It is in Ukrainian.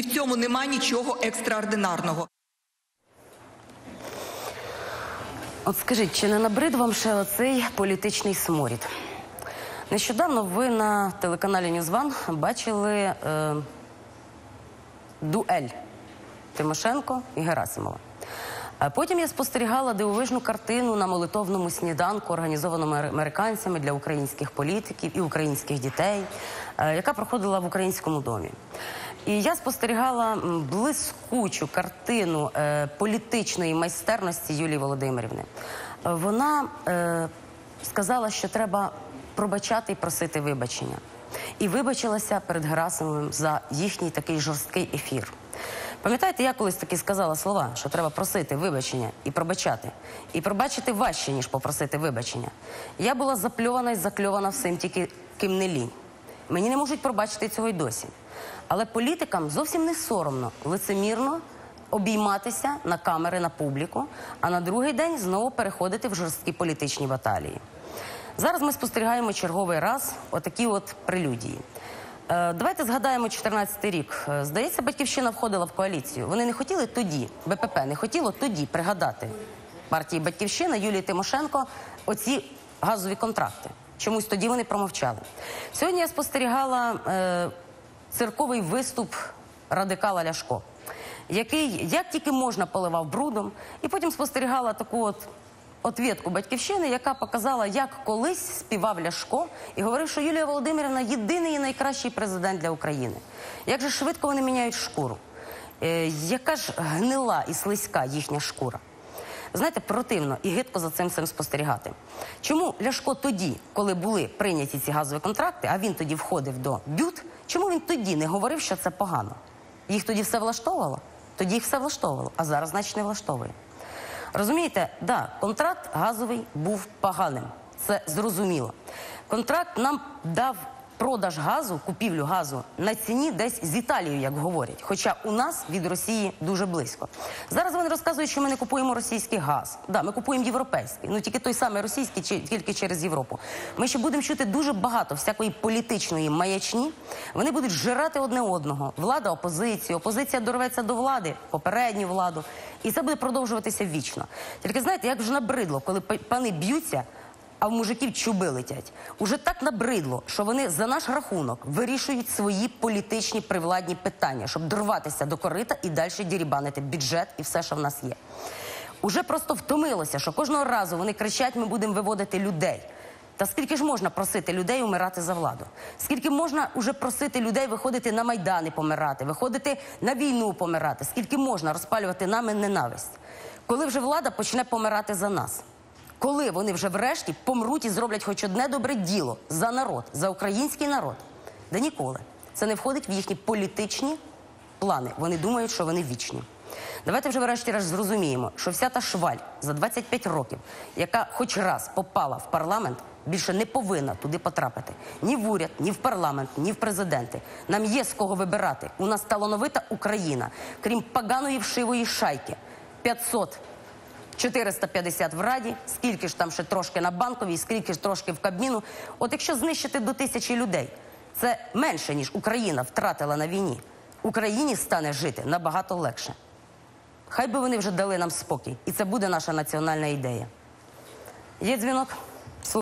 і в цьому нема нічого екстраординарного. От скажіть, чи не набрид вам ще оцей політичний сморід? Нещодавно ви на телеканалі Ньюзван бачили е, дуель Тимошенко і Герасимова. А потім я спостерігала дивовижну картину на молитовному сніданку, організованому американцями для українських політиків і українських дітей, е, яка проходила в українському домі. І я спостерігала блискучу картину е, політичної майстерності Юлії Володимирівни. Вона е, сказала, що треба пробачати і просити вибачення. І вибачилася перед Герасимовим за їхній такий жорсткий ефір. Пам'ятаєте, я колись таки сказала слова, що треба просити вибачення і пробачати. І пробачити важче, ніж попросити вибачення. Я була запльована і закльована всім, тільки ким не лінь. Мені не можуть пробачити цього й досі. Але політикам зовсім не соромно, лицемірно обійматися на камери, на публіку, а на другий день знову переходити в жорсткі політичні баталії. Зараз ми спостерігаємо черговий раз отакі от прелюдії. Е, Давайте згадаємо 14 рік. Е, Здається, батьківщина входила в коаліцію. Вони не хотіли тоді, БПП не хотіло тоді пригадати партії Батьківщина Юлії Тимошенко оці газові контракти. Чомусь тоді вони промовчали. Сьогодні я спостерігала е, цирковий виступ радикала Ляшко, який як тільки можна поливав брудом, і потім спостерігала таку от отвідку батьківщини, яка показала, як колись співав Ляшко і говорив, що Юлія Володимирівна єдиний і найкращий президент для України. Як же швидко вони міняють шкуру? Е, яка ж гнила і слизька їхня шкура? Знаєте, противно і гидко за цим всім спостерігати. Чому Ляшко тоді, коли були прийняті ці газові контракти, а він тоді входив до бют, чому він тоді не говорив, що це погано? Їх тоді все влаштовувало? Тоді їх все влаштовувало, а зараз, значить, не влаштовує. Розумієте, да, контракт газовий був поганим. Це зрозуміло. Контракт нам дав продаж газу, купівлю газу на ціні десь з Італією, як говорять. Хоча у нас від Росії дуже близько. Зараз вони розказують, що ми не купуємо російський газ. Да, ми купуємо європейський. Ну тільки той самий російський, чи- тільки через Європу. Ми ще будемо чути дуже багато всякої політичної маячні. Вони будуть жирати одне одного. Влада, опозиція, опозиція дорветься до влади, попередню владу. І це буде продовжуватися вічно. Тільки знаєте, як вже набридло, коли па- пани б'ються. А в мужиків чуби летять. Уже так набридло, що вони за наш рахунок вирішують свої політичні привладні питання, щоб дорватися до корита і далі дірібанити бюджет і все, що в нас є. Уже просто втомилося, що кожного разу вони кричать: ми будемо виводити людей. Та скільки ж можна просити людей умирати за владу? Скільки можна уже просити людей виходити на майдани помирати, виходити на війну помирати? Скільки можна розпалювати нами ненависть? Коли вже влада почне помирати за нас? Коли вони вже врешті помруть і зроблять хоч одне добре діло за народ, за український народ? Да ніколи. Це не входить в їхні політичні плани. Вони думають, що вони вічні. Давайте вже врешті-решт зрозуміємо, що вся та шваль за 25 років, яка хоч раз попала в парламент, більше не повинна туди потрапити. Ні в уряд, ні в парламент, ні в президенти. Нам є з кого вибирати. У нас талановита Україна, крім поганої вшивої шайки. 500 450 в Раді, скільки ж там ще трошки на банковій, скільки ж трошки в Кабміну. От якщо знищити до тисячі людей, це менше, ніж Україна втратила на війні. Україні стане жити набагато легше. Хай би вони вже дали нам спокій. І це буде наша національна ідея. Є дзвінок?